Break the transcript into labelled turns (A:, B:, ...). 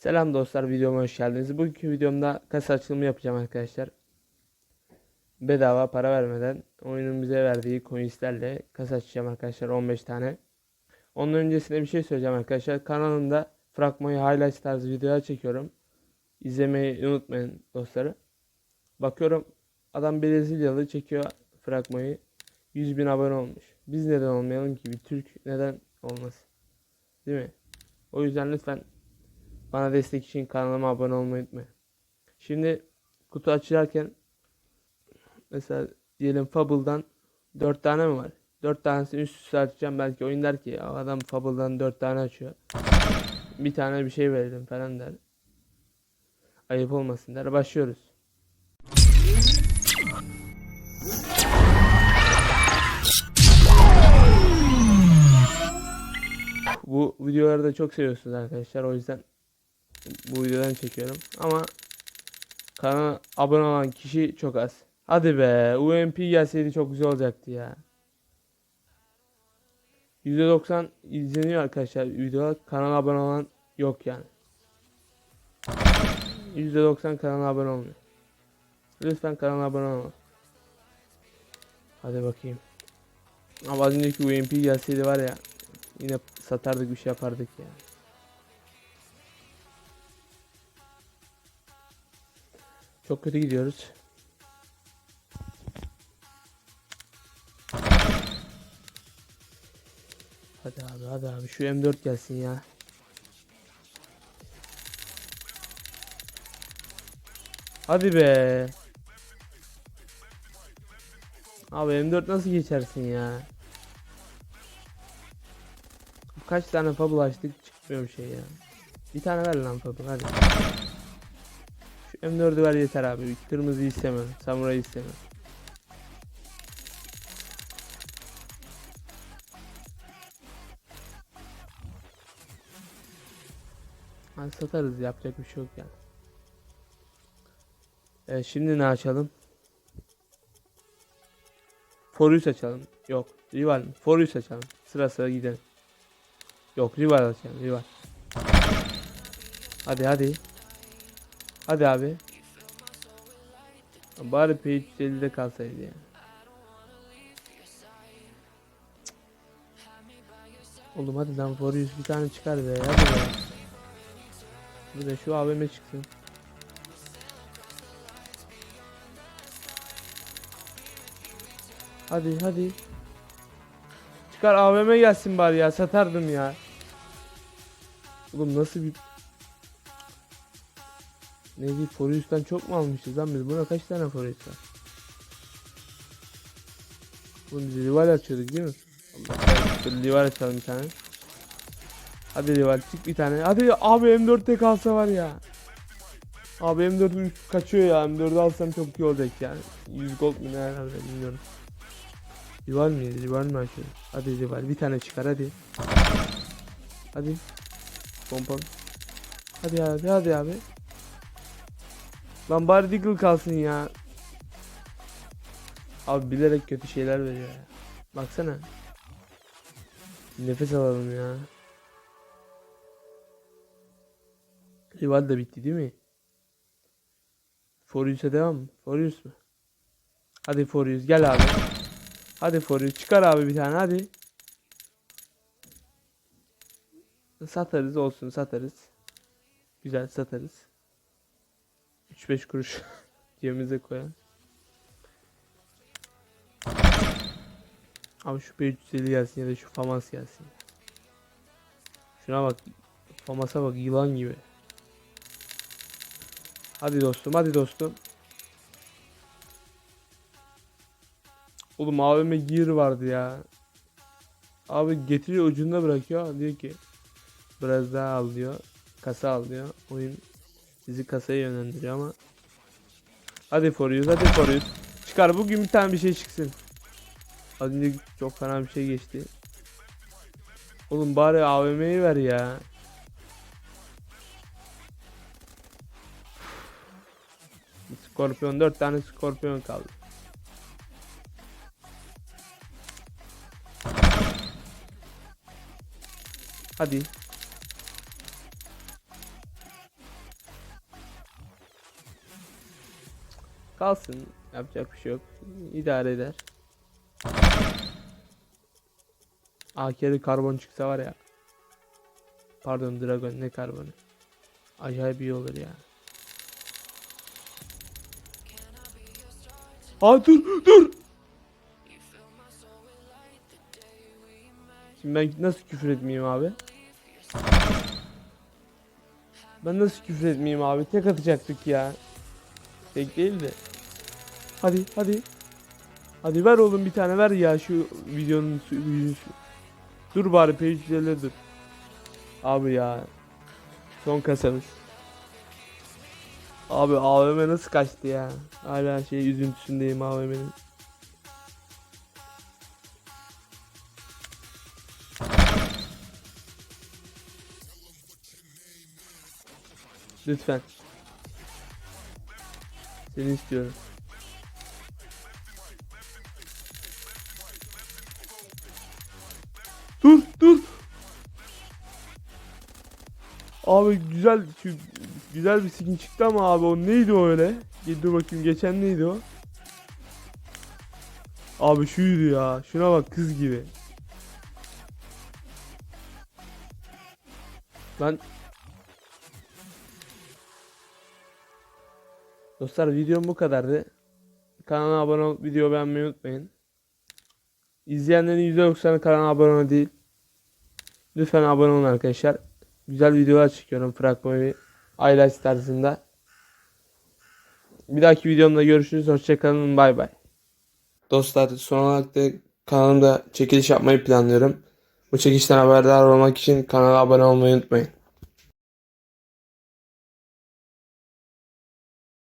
A: Selam dostlar videoma hoş geldiniz. Bugünkü videomda kasa açılımı yapacağım arkadaşlar. Bedava para vermeden oyunun bize verdiği coinslerle kasa açacağım arkadaşlar 15 tane. Onun öncesinde bir şey söyleyeceğim arkadaşlar. Kanalımda fragmanı highlights tarzı videolar çekiyorum. İzlemeyi unutmayın dostları. Bakıyorum adam Brezilyalı çekiyor fragmanı. 100 bin abone olmuş. Biz neden olmayalım ki? Bir Türk neden olmasın? Değil mi? O yüzden lütfen bana destek için kanalıma abone olmayı unutmayın. Şimdi kutu açarken mesela diyelim Fable'dan 4 tane mi var? 4 tanesini üst üste açacağım. Belki oyun der ki "Ya adam Fable'dan 4 tane açıyor. Bir tane bir şey verelim falan der. Ayıp olmasın der. Başlıyoruz. Bu videoları da çok seviyorsunuz arkadaşlar. O yüzden bu videodan çekiyorum. Ama kanala abone olan kişi çok az. Hadi be. UMP gelseydi çok güzel olacaktı ya. %90 izleniyor arkadaşlar videolar. Kanala abone olan yok yani. %90 kanala abone olmuyor. Lütfen kanala abone olun. Hadi bakayım. Ama az önceki UMP gelseydi var ya yine satardık bir şey yapardık ya. Çok kötü gidiyoruz. Hadi abi hadi abi şu M4 gelsin ya. Hadi be. Abi M4 nasıl geçersin ya? Kaç tane fable açtık çıkmıyor bir şey ya. Bir tane ver lan fable hadi. Şu M4'ü ver yeter abi. Kırmızı istemiyorum. Samuray istemiyorum. Hani satarız yapacak bir şey yok yani. Evet şimdi ne açalım? Forus açalım. Yok. Rival? Forus açalım. Sıra sıra gidelim. Yok rival açalım. Rival. Hadi hadi. Hadi abi. Bari P350'de kalsaydı ya. Oğlum hadi lan Forus bir tane çıkar be. Hadi be. Bir de şu AVM çıksın. Hadi hadi. Çıkar AVM gelsin bari ya satardım ya. Oğlum nasıl bir Neydi Forest'tan çok mu almışız lan biz buna kaç tane Forest var? Bunu rival açıyorduk değil mi? Allah rival açalım bir tane. Hadi rival çık bir tane. Hadi abi M4'te kalsa var ya. Abi M4 kaçıyor ya. M4'ü alsam çok iyi olacak yani. 100 gold mu ne herhalde bilmiyorum. Rival mi? Rival mi açıyor? Hadi rival bir tane çıkar hadi. Hadi. Pompalı. Hadi abi hadi abi. Lan bari Deagle kalsın ya. Abi bilerek kötü şeyler veriyor ya. Baksana. Nefes alalım ya. Rival de bitti değil mi? Forius'a devam mı? Forius mu? Hadi Forius gel abi. Hadi Forius çıkar abi bir tane hadi. Satarız olsun satarız. Güzel satarız. 3-5 kuruş cebimize koyalım. Abi şu P350 gelsin ya da şu Famas gelsin. Şuna bak. Famas'a bak yılan gibi. Hadi dostum hadi dostum. Oğlum AVM gear vardı ya. Abi getiriyor ucunda bırakıyor. Diyor ki biraz daha al diyor. Kasa al diyor. Oyun bizi kasaya yönlendiriyor ama. Hadi Forius hadi Forius. Çıkar bugün bir tane bir şey çıksın. Az önce çok fena bir şey geçti. Oğlum bari AVM'yi ver ya. Skorpion 4 tane skorpion kaldı. Hadi. Kalsın. Yapacak bir şey yok. İdare eder. AK'de karbon çıksa var ya. Pardon Dragon ne karbonu. Acayip iyi olur ya. Aa dur dur. Şimdi ben nasıl küfür etmeyeyim abi? Ben nasıl küfür etmeyeyim abi? Tek atacaktık ya. Tek değil de. Hadi hadi. Hadi ver oğlum bir tane ver ya şu videonun su- yüzü. Dur bari page'lerle dur. Abi ya. Son kasamız. Abi AVM nasıl kaçtı ya? Hala şey üzüntüsündeyim AVM'nin. Lütfen. Seni istiyorum. Dur dur. Abi güzel şu güzel bir skin çıktı ama abi o neydi o öyle? Dur bakayım geçen neydi o? Abi şuydu ya. Şuna bak kız gibi. Ben Dostlar videom bu kadardı. Kanala abone olup video beğenmeyi unutmayın. İzleyenlerin %90'ı kanala abone değil. Lütfen abone olun arkadaşlar. Güzel videolar çekiyorum fragmanı highlights tarzında. Bir dahaki videomda görüşürüz. Hoşçakalın. Bay bay. Dostlar son olarak da kanalımda çekiliş yapmayı planlıyorum. Bu çekilişten haberdar olmak için kanala abone olmayı unutmayın.